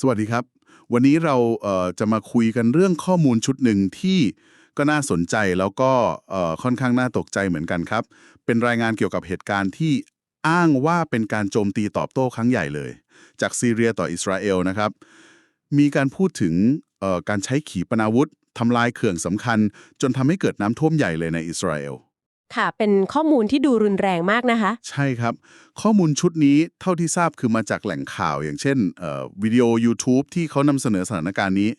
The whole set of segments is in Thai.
สวัสดีครับ วันนี้เราเจะมาคุยกันเรื่องข้อมูลชุดหนึ่งที่ก็น่าสนใจแล้วก็ค่อนข้างน่าตกใจเหมือนกันครับ เป็นรายงานเกี่ยวกับเหตุการณ์ที่อ้างว่าเป็นการโจมตีตอบโต้ครั้งใหญ่เลย จากซีเรียต่ออิสราเอลนะครับ มีการพูดถึงการใช้ขีปนาวุธทำลายเขื่องสำคัญ จนทำให้เกิดน้ำท่วมใหญ่เลยในอิสราเอล ค่ะ เป็นข้อมูลที่ดูรุนแรงมากนะคะ ใช่ครับ ข้อมูลชุดนี้เท่าที่ทราบคือมาจากแหล่งข่าว อย่างเช่นวิดีโอ YouTube ที่เขานำเสนอสถานการณ์นี้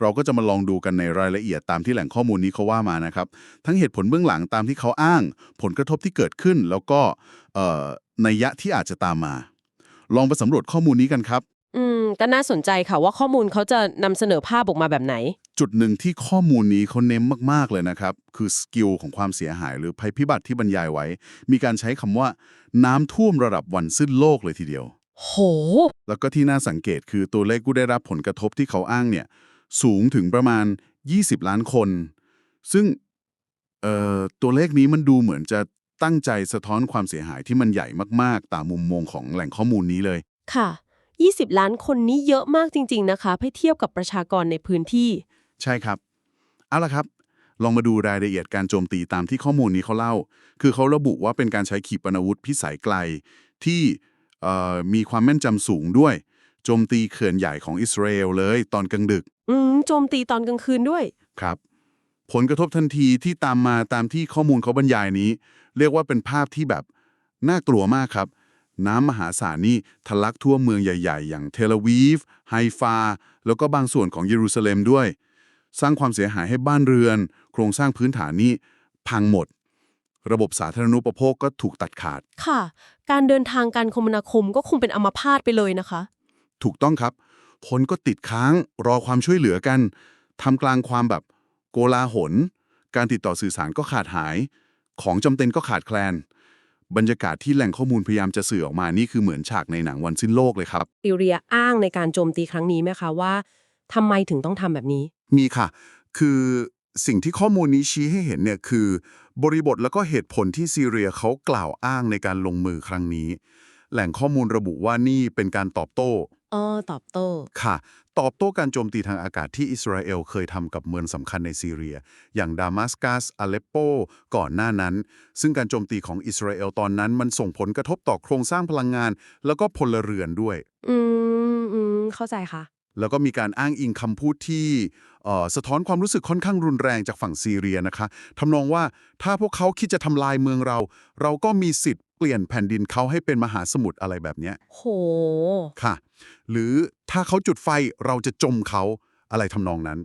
เราก็จะมาลองดูกันในรายละเอียดตามที่แหล่งข้อมูลนี้เขาว่ามานะครับ ทั้งเหตุผลเบื้องหลังตามที่เขาอ้าง ผลกระทบที่เกิดขึ้น แล้วก็เอ่อนัยยะที่อาจจะตามมา ลองไปสำรวจข้อมูลนี้กันครับ อืมก็น่าสนใจค่ะว่าข้อมูลเขาจะนำเสนอภาพออกมาแบบไหน จุดหนึ่งที่ข้อมูลนี้เขาเน้นมาก ๆ เลยนะครับ คือสกิลของความเสียหายหรือภัยพิบัติที่บรรยายไว้ มีการใช้คำว่า น้ำท่วมระดับวันสิ้นโลกเลยทีเดียว โห แล้วก็ที่น่าสังเกตคือตัวเลขผู้ได้รับผลกระทบที่เขาอ้างเนี่ย สูงถึงประมาณ 20 ล้านคน ซึ่งเอ่อตัวเลขนี้มันดูเหมือนจะตั้งใจสะท้อนความเสียหายที่มันใหญ่มาก ๆ ตามมุมมองของแหล่งข้อมูลนี้เลย ค่ะ 20 ล้านคนนี้เยอะมากจริง ๆ นะคะให้เทียบกับประชากรในพื้นที่ ใช่ครับ เอาละครับ ลองมาดูรายละเอียดการโจมตีตามที่ข้อมูลนี้เขาเล่า คือเขาระบุว่าเป็นการใช้ขีปนาวุธพิสัยไกล ที่เอ่อมีความแม่นยำสูงด้วย โจมตีเขื่อนใหญ่ของอิสราเอลเลยตอนกลางดึก อืมโจมตีตอนกลางคืนด้วยครับ ผลกระทบทันทีที่ตามมาตามที่ข้อมูลเขาบรรยายนี้ เรียกว่าเป็นภาพที่แบบน่ากลัวมากครับ น้ำมหาศาลนี่ทะลักทั่วเมืองใหญ่ ๆ อย่างเทลอาวีฟ ไฮฟา แล้วก็บางส่วนของเยรูซาเล็มด้วย สร้างความเสียหายให้บ้านเรือน โครงสร้างพื้นฐานนี่พังหมด ระบบสาธารณูปโภคก็ถูกตัดขาด ค่ะ การเดินทางการคมนาคมก็คงเป็นอัมพาตไปเลยนะคะ ถูกต้องครับคนก็ติดค้างรอความช่วยเหลือกันทำกลางความแบบโกลาหล การติดต่อสื่อสารก็ขาดหาย ของจำเป็นก็ขาดแคลน บรรยากาศที่แหล่งข้อมูลพยายามจะสื่อออกมานี่คือเหมือนฉากในหนังวันสิ้นโลกเลยครับอิเรียอ้างในการโจมตีครั้งนี้ไหมคะว่าทำไมถึงต้องทำแบบนี้ มีค่ะ คือสิ่งที่ข้อมูลนี้ชี้ให้เห็นเนี่ยคือ บริบทแล้วก็เหตุผลที่ซีเรียเขากล่าวอ้างในการลงมือครั้งนี้ แหล่งข้อมูลระบุว่านี่เป็นการตอบโต้อ๋อตอบโต้ ค่ะ ตอบโต้การโจมตีทางอากาศที่อิสราเอลเคยทำกับเมืองสำคัญในซีเรีย อย่างดามัสกัสอเลปโป ก่อนหน้านั้น ซึ่งการโจมตีของอิสราเอลตอนนั้นมันส่งผลกระทบต่อโครงสร้างพลังงาน แล้วก็พลเรือนด้วย อืมอืมเข้าใจค่ะ แล้วก็มีการอ้างอิงคำพูดที่เอ่อสะท้อนความรู้สึกค่อนข้างรุนแรงจากฝั่งซีเรียนะคะทำนองว่าถ้าพวกเขาคิดจะทำลายเมืองเรา เราก็มีสิทธิ์เปลี่ยนแผ่นดินเขาให้เป็นมหาสมุทรอะไรแบบเนี้ยโหค่ะ หรือถ้าเขาจุดไฟเราจะจมเขาอะไรทำนองนั้น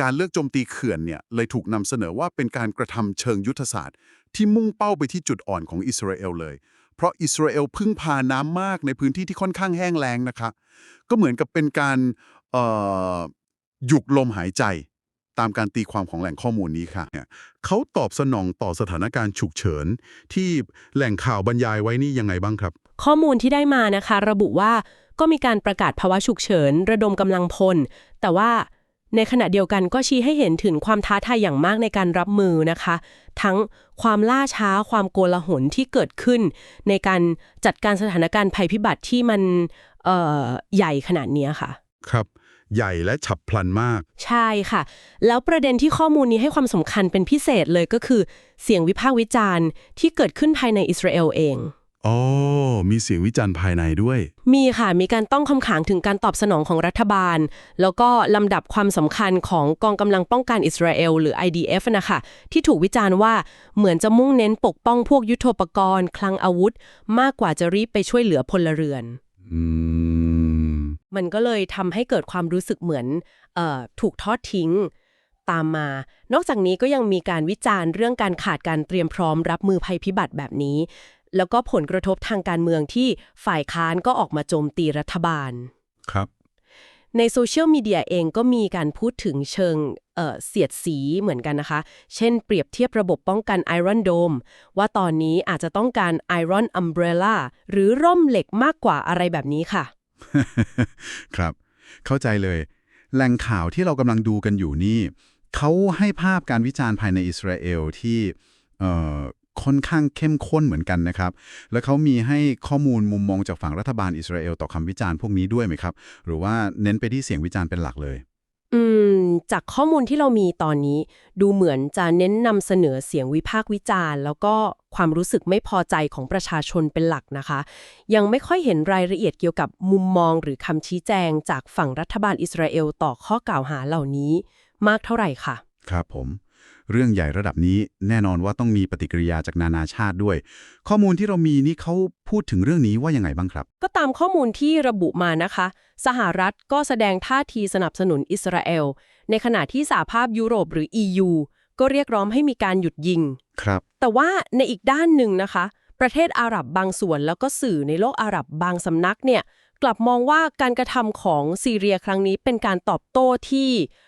การเลือกโจมตีเขื่อนเนี่ยเลยถูกนำเสนอว่าเป็นการกระทำเชิงยุทธศาสตร์ ที่มุ่งเป้าไปที่จุดอ่อนของอิสราเอลเลย เพราะอิสราเอลพึ่งพาน้ำมากในพื้นที่ที่ค่อนข้างแห้งแล้งนะคะก็เหมือนกับเป็นการหยุกลมหายใจตามการตีความของแหล่งข้อมูลนี้ค่ะ เขาตอบสนองต่อสถานการณ์ฉุกเฉิน ที่แหล่งข่าวบรรยายไว้นี่ยังไงบ้างครับ ข้อมูลที่ได้มานะคะ ระบุว่า ก็มีการประกาศภาวะฉุกเฉิน ระดมกำลังพล แต่ว่าในขณะเดียวกันก็ชี้ให้เห็นถึงความท้าทายอย่างมากในการรับมือนะคะ ทั้งความล่าช้าความโกลาหลที่เกิดขึ้น ในการจัดการสถานการณ์ภัยพิบัติที่มันเอ่อใหญ่ขนาดเนี้ยค่ะ ครับ ใหญ่และฉับพลันมาก ใช่ค่ะ แล้วประเด็นที่ข้อมูลนี้ให้ความสำคัญเป็นพิเศษเลยก็คือ เสียงวิพากษ์วิจารณ์ที่เกิดขึ้นภายในอิสราเอลเอง อ๋อ มีเสียงวิจารณ์ภายในด้วย มีค่ะมีการต้องคำขางถึงการตอบสนองของรัฐบาล แล้วก็ลำดับความสำคัญของกองกำลังป้องกันอิสราเอลหรือ IDF นะคะที่ถูกวิจารณ์ว่าเหมือนจะมุ่งเน้นปกป้องพวกยุทโธปกรณ์ คลังอาวุธ มากกว่าจะรีบไปช่วยเหลือพลเรือน อืม มันก็เลยทำให้เกิดความรู้สึกเหมือนเออถูกทอดทิ้งตามมา นอกจากนี้ก็ยังมีการวิจารณ์เรื่องการขาดการเตรียมพร้อมรับมือภัยพิบัติแบบนี้ แล้วก็ผลกระทบทางการเมืองที่ฝ่ายค้านก็ออกมาโจมตีรัฐบาล ครับ ในโซเชียลมีเดียเองก็มีการพูดถึงเชิงเอ่อเสียดสีเหมือนกันนะคะ เช่นเปรียบเทียบระบบป้องกัน Iron Dome ว่าตอนนี้อาจจะต้องการ Iron Umbrella หรือร่มเหล็กมากกว่าอะไรแบบนี้ค่ะ ครับ เข้าใจเลย แหล่งข่าวที่เรากำลังดูกันอยู่นี่เขาให้ภาพการวิจารณ์ภายในอิสราเอลที่เอ่อ ค่อนข้างเข้มข้นเหมือนกันนะครับ แล้วเขามีให้ข้อมูลมุมมองจากฝั่งรัฐบาลอิสราเอลต่อคำวิจารณ์พวกนี้ด้วยไหมครับ หรือว่าเน้นไปที่เสียงวิจารณ์เป็นหลักเลย อืม จากข้อมูลที่เรามีตอนนี้ ดูเหมือนจะเน้นนำเสนอเสียงวิพากษ์วิจารณ์ แล้วก็ความรู้สึกไม่พอใจของประชาชนเป็นหลักนะคะ ยังไม่ค่อยเห็นรายละเอียดเกี่ยวกับมุมมองหรือคำชี้แจงจากฝั่งรัฐบาลอิสราเอลต่อข้อกล่าวหาเหล่านี้ มากเท่าไหร่ค่ะ ครับผม เรื่องใหญ่ระดับนี้แน่นอนว่าต้องมีปฏิกิริยาจากนานาชาติด้วย ข้อมูลที่เรามีนี่เขาพูดถึงเรื่องนี้ว่ายังไงบ้างครับ ก็ตามข้อมูลที่ระบุมานะคะ สหรัฐก็แสดงท่าทีสนับสนุนอิสราเอล ในขณะที่สหภาพยุโรปหรือ EU ก็เรียกร้องให้มีการหยุดยิง ครับ แต่ว่าในอีกด้านหนึ่งนะคะ ประเทศอาหรับบางส่วนแล้วก็สื่อในโลกอาหรับบางสำนักเนี่ยกลับมองว่าการกระทำของซีเรียครั้งนี้เป็นการตอบโต้ที่เอ่อ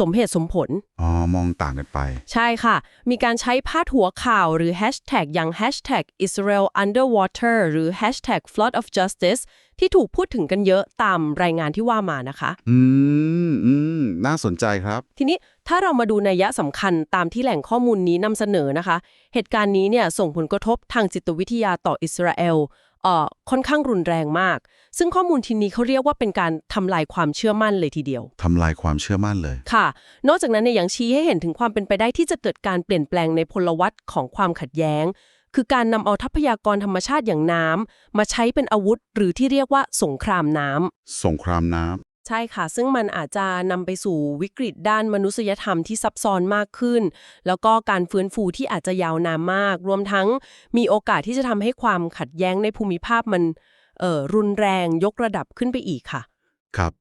สมเหตุสมผล อ๋อ มองต่างกันไป ใช่ค่ะ มีการใช้พาดหัวข่าวหรือแฮชแท็กอย่างแฮชแท็ก Israel underwater หรือแฮชแท็ก flood of justice ที่ถูกพูดถึงกันเยอะตามรายงานที่ว่ามานะคะ อืมอืมน่าสนใจครับ ทีนี้ถ้าเรามาดูนัยยะสำคัญตามที่แหล่งข้อมูลนี้นำเสนอนะคะ เหตุการณ์นี้เนี่ยส่งผลกระทบทางจิตวิทยาต่ออิสราเอลเอ่อ ค่อนข้างรุนแรงมาก ซึ่งข้อมูลทีนี้เขาเรียกว่าเป็นการทำลายความเชื่อมั่นเลยทีเดียวทำลายความเชื่อมั่นเลย ค่ะ นอกจากนั้นเนี่ยยังชี้ให้เห็นถึงความเป็นไปได้ที่จะเกิดการเปลี่ยนแปลงในพลวัตของความขัดแย้ง คือการนำเอาทรัพยากรธรรมชาติอย่างน้ำมาใช้เป็นอาวุธ หรือที่เรียกว่าสงครามน้ำสงครามน้ ใช่ค่ะ ซึ่งมันอาจจะนำไปสู่วิกฤตด้านมนุษยธรรมที่ซับซ้อนมากขึ้น แล้วก็การฟื้นฟูที่อาจจะยาวนานมาก รวมทั้งมีโอกาสที่จะทำให้ความขัดแย้งในภูมิภาคมันรุนแรงยกระดับขึ้นไปอีกค่ะ ครับ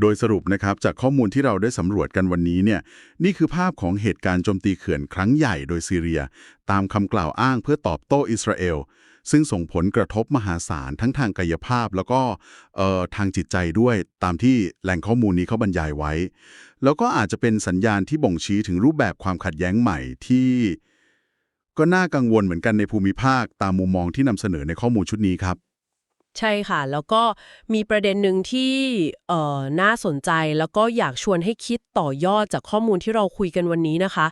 โดยสรุปนะครับจากข้อมูลที่เราได้สำรวจกันวันนี้เนี่ยนี่คือภาพของเหตุการณ์โจมตีเขื่อนครั้งใหญ่โดยซีเรีย ตามคำกล่าวอ้างเพื่อตอบโต้อิสราเอล ซึ่งส่งผลกระทบมหาศาลทั้งทางกายภาพแล้วก็ทางจิตใจด้วยตามที่แหล่งข้อมูลนี้เขาบรรยายไว้ แล้วก็อาจจะเป็นสัญญาณที่บ่งชี้ถึงรูปแบบความขัดแย้งใหม่ที่ ก็น่ากังวลเหมือนกันในภูมิภาคตามมุมมองที่นำเสนอในข้อมูลชุดนี้ครับ ใช่ค่ะ แล้วก็มีประเด็นหนึ่งที่เอ่อน่าสนใจแล้วก็อยากชวนให้คิดต่อยอดจากข้อมูลที่เราคุยกันวันนี้นะคะ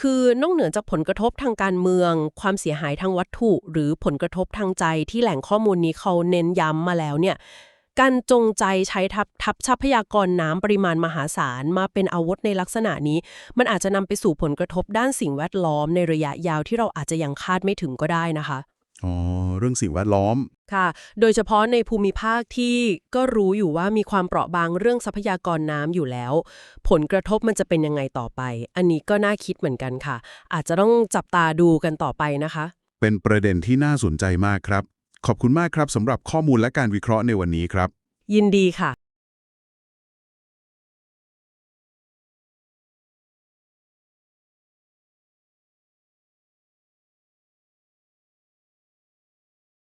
คือนอกเหนือจากผลกระทบทางการเมือง ความเสียหายทางวัตถุ หรือผลกระทบทางใจที่แหล่งข้อมูลนี้เขาเน้นย้ำมาแล้วเนี่ยการจงใจใช้ทับทับทรัพยากรน้ำปริมาณมหาศาลมาเป็นอาวุธในลักษณะนี้ มันอาจจะนำไปสู่ผลกระทบด้านสิ่งแวดล้อมในระยะยาวที่เราอาจจะยังคาดไม่ถึงก็ได้นะคะ อ๋อเรื่องสิ่งแวดล้อม ค่ะ โดยเฉพาะในภูมิภาคที่ก็รู้อยู่ว่ามีความเปราะบางเรื่องทรัพยากรน้ำอยู่แล้ว ผลกระทบมันจะเป็นยังไงต่อไป อันนี้ก็น่าคิดเหมือนกันค่ะ อาจจะต้องจับตาดูกันต่อไปนะคะ เป็นประเด็นที่น่าสนใจมากครับ ขอบคุณมากครับสำหรับข้อมูลและการวิเคราะห์ในวันนี้ครับ ยินดีค่ะ